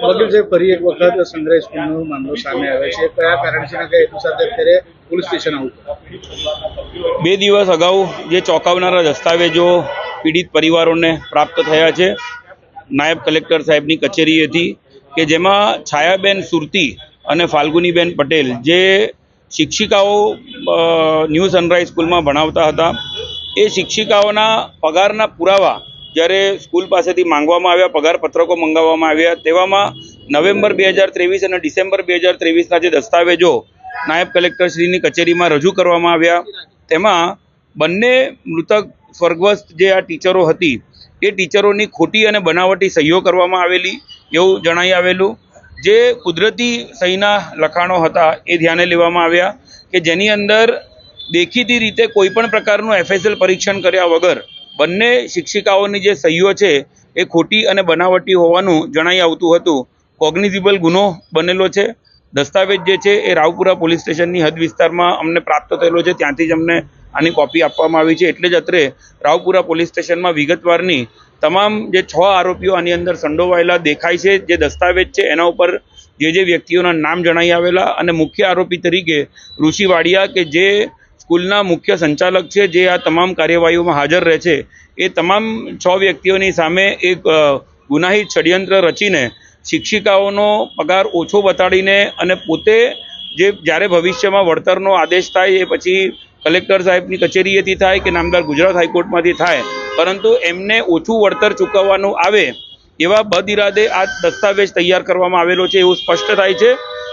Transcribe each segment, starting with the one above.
વકીલ સાહેબ, ફરી એક વખત સંગ્રહ સ્કૂલનો મામલો સામે આવે છે. કયા કારણથી ને કયા હેતુ સાથે અત્યારે પોલીસ સ્ટેશન આવું બે દિવસ અગાઉ જે ચોંકાવનારા દસ્તાવેજો પીડિત પરિવારોને પ્રાપ્ત થયા છે, નાયબ કલેક્ટર સાહેબની કચેરી હતી કે જેમાં છાયાબેન સુરતી અને ફાલ્ગુનીબેન પટેલ જે શિક્ષિકાઓ ન્યૂ સનરાઈઝ સ્કૂલમાં ભણાવતા હતા, એ શિક્ષિકાઓના પગારના પુરાવા જ્યારે સ્કૂલ પાસેથી માંગવામાં આવ્યા, પગાર પત્રકો મંગાવવામાં આવ્યા, તેવામાં નવેમ્બર બે હજાર ત્રેવીસ અને ડિસેમ્બર બે હજાર ત્રેવીસના જે દસ્તાવેજો નાયબ કલેક્ટરશ્રીની કચેરીમાં રજૂ કરવામાં આવ્યા, તેમાં બંને મૃતક સ્વર્ગસ્થ જે આ ટીચરો હતી, એ ટીચરોની ખોટી અને બનાવટી સહીઓ કરવામાં આવેલી એવું જણાઈ આવેલું. જે કુદરતી સહીના લખાણો હતા એ ધ્યાને લેવામાં આવ્યા કે જેની અંદર દેખીતી રીતે કોઈપણ પ્રકારનું એફએસએલ પરીક્ષણ કર્યા વગર બંને શિક્ષિકાઓની જે સહીઓ છે એ ખોટી અને બનાવટી હોવાનું જણાઈ આવતું હતું. કોગ્નિઝિબલ ગુનો બનેલો છે. દસ્તાવેજ જે છે એ રાવપુરા પોલીસ સ્ટેશનની હદ વિસ્તારમાં અમને પ્રાપ્ત થયેલો છે. ત્યાંથી જ અમને આની કોપી આપવામાં આવી છે. એટલે જ અત્રે રાવપુરા પોલીસ સ્ટેશનમાં વિગતવારની તમામ જે છ આરોપીઓ આની અંદર સંડોવાયેલા દેખાય છે. જે દસ્તાવેજ છે એના ઉપર જે જે વ્યક્તિઓના નામ જણાઈ આવેલા અને મુખ્ય આરોપી તરીકે ઋષિ વાડિયા કે જે સ્કૂલના મુખ્ય સંચાલક છે, જે આ તમામ કાર્યવાહીઓમાં હાજર રહે છે. એ તમામ છ વ્યક્તિઓની સામે એક ગુનાહિત ષડયંત્ર રચીને શિક્ષિકાઓનો પગાર ઓછો બતાડીને અને પોતે જે જ્યારે ભવિષ્યમાં વળતરનો આદેશ થાય એ પછી કલેક્ટર સાહેબની કચેરીએથી થાય કે નામદાર ગુજરાત હાઈકોર્ટમાંથી થાય. પરંતુ એમને ઓછું વળતર ચૂકવવાનું આવે એવા બદઇરાદે આ દસ્તાવેજ તૈયાર કરવામાં આવેલો છે એવું સ્પષ્ટ થાય છે.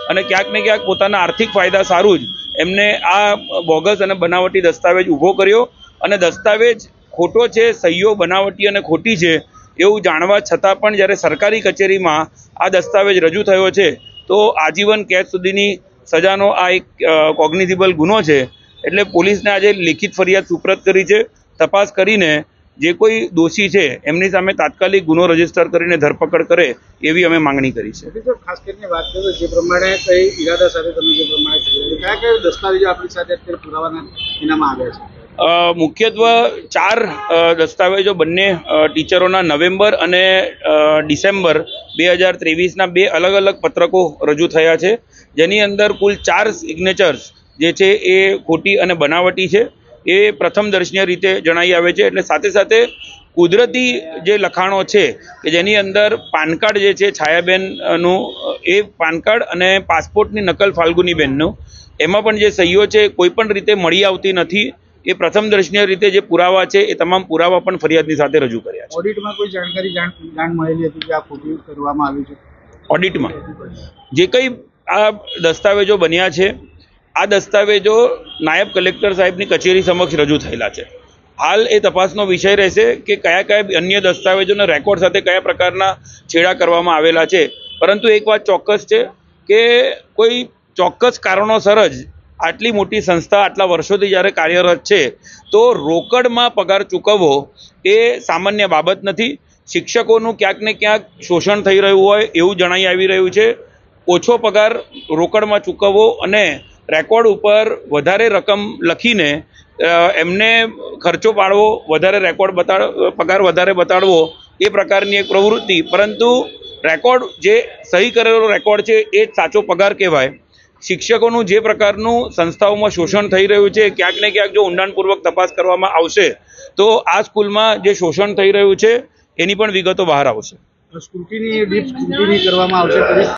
અને ક્યાંક ને ક્યાંક પોતાના આર્થિક ફાયદા સારું જ એમને આ બોગસ અને બનાવટી દસ્તાવેજ ઊભો કર્યો અને દસ્તાવેજ ખોટો છે, સહીઓ બનાવટી અને ખોટી છે એવું જાણવા છતાં પણ જ્યારે સરકારી કચેરીમાં આ દસ્તાવેજ રજૂ થયો છે, તો આજીવન કેદ સુધીની સજાનો આ એક કોગ્નિઝિબલ ગુનો છે. એટલે પોલીસને આજે લેખિત ફરિયાદ સુપ્રત કરી છે. તપાસ કરીને જે કોઈ દોષી છે એમની સામે તાત્કાલિક ગુનો રજિસ્ટર કરીને ધરપકડ કરે એવી અમે માંગણી કરી છે. ખાસ કરીને વાત કરીએ જે પ્રમાણે કઈ ઈરાદા સાથે તમે જે પ્રમાણે કયા કયા દસ્તાવેજો આપણી સાથે અત્યારે પુરાવાના એનામાં આવ્યા છે? મુખ્યત્વે ચાર દસ્તાવેજો બંને ટીચરોના નવેમ્બર અને ડિસેમ્બર બે હજાર ત્રેવીસના બે અલગ અલગ પત્રકો રજૂ થયા છે. જેની અંદર કુલ ચાર સિગ્નેચર્સ જે છે એ ખોટી અને બનાવટી છે. એ પ્રથમ દર્શનીય રીતે જણાઈ આવે છે. એટલે સાથે સાથે કુદરતી જે લખાણો છે કે જેની અંદર પાન કાર્ડ જે છે છાયાબેનનું એ પાન કાર્ડ અને પાસપોર્ટની નકલ ફાલ્ગુનીબેનનું એમાં પણ જે સહીઓ છે કોઈ પણ રીતે મળી આવતી નથી. એ પ્રથમ દર્શનીય રીતે જે પુરાવા છે એ તમામ પુરાવા પણ ફરિયાદની સાથે રજૂ કર્યા છે. ઓડિટમાં કોઈ જાણકારી જાણ જાણ મળેલી હતી કે આ ખોટી કરવામાં આવી છે? ઓડિટમાં? જે કંઈ આ દસ્તાવેજો બન્યા છે આ દસ્તાવેજો નાયબ કલેક્ટર સાહેબની કચેરી સમક્ષ રજૂ થયેલા છે. હાલ એ તપાસનો વિષય રહેશે કે કયા કયા અન્ય દસ્તાવેજોના રેકોર્ડ સાથે કયા પ્રકારના છેડા કરવામાં આવેલા છે. પરંતુ એક વાત ચોક્કસ છે કે કોઈ ચોક્કસ કારણોસર જ આટલી મોટી સંસ્થા આટલા વર્ષોથી જ્યારે કાર્યરત છે, તો રોકડમાં પગાર ચૂકવવો એ સામાન્ય બાબત નથી. શિક્ષકોનું ક્યાંક ને ક્યાંક શોષણ થઈ રહ્યું હોય એવું જણાઈ આવી રહ્યું છે. ઓછો પગાર રોકડમાં ચૂકવવો અને રેકોર્ડ ઉપર વધારે રકમ લખીને એમને ખર્ચો પાડવો, વધારે રેકોર્ડ બતાડ, પગાર વધારે બતાડવો, એ પ્રકારની એક પ્રવૃત્તિ. પરંતુ રેકોર્ડ જે સહી કરેલો રેકોર્ડ છે, એ જ સાચો પગાર કહેવાય. શિક્ષકોનું જે પ્રકારનું સંસ્થાઓમાં શોષણ થઈ રહ્યું છે, ક્યાંક ને ક્યાંક જો ઊંડાણપૂર્વક તપાસ કરવામાં આવશે, તો આ સ્કૂલમાં જે શોષણ થઈ રહ્યું છે, એની પણ વિગતો બહાર આવશે. સ્કૂટીની ડીપ સ્કૂટીની કરવામાં આવશે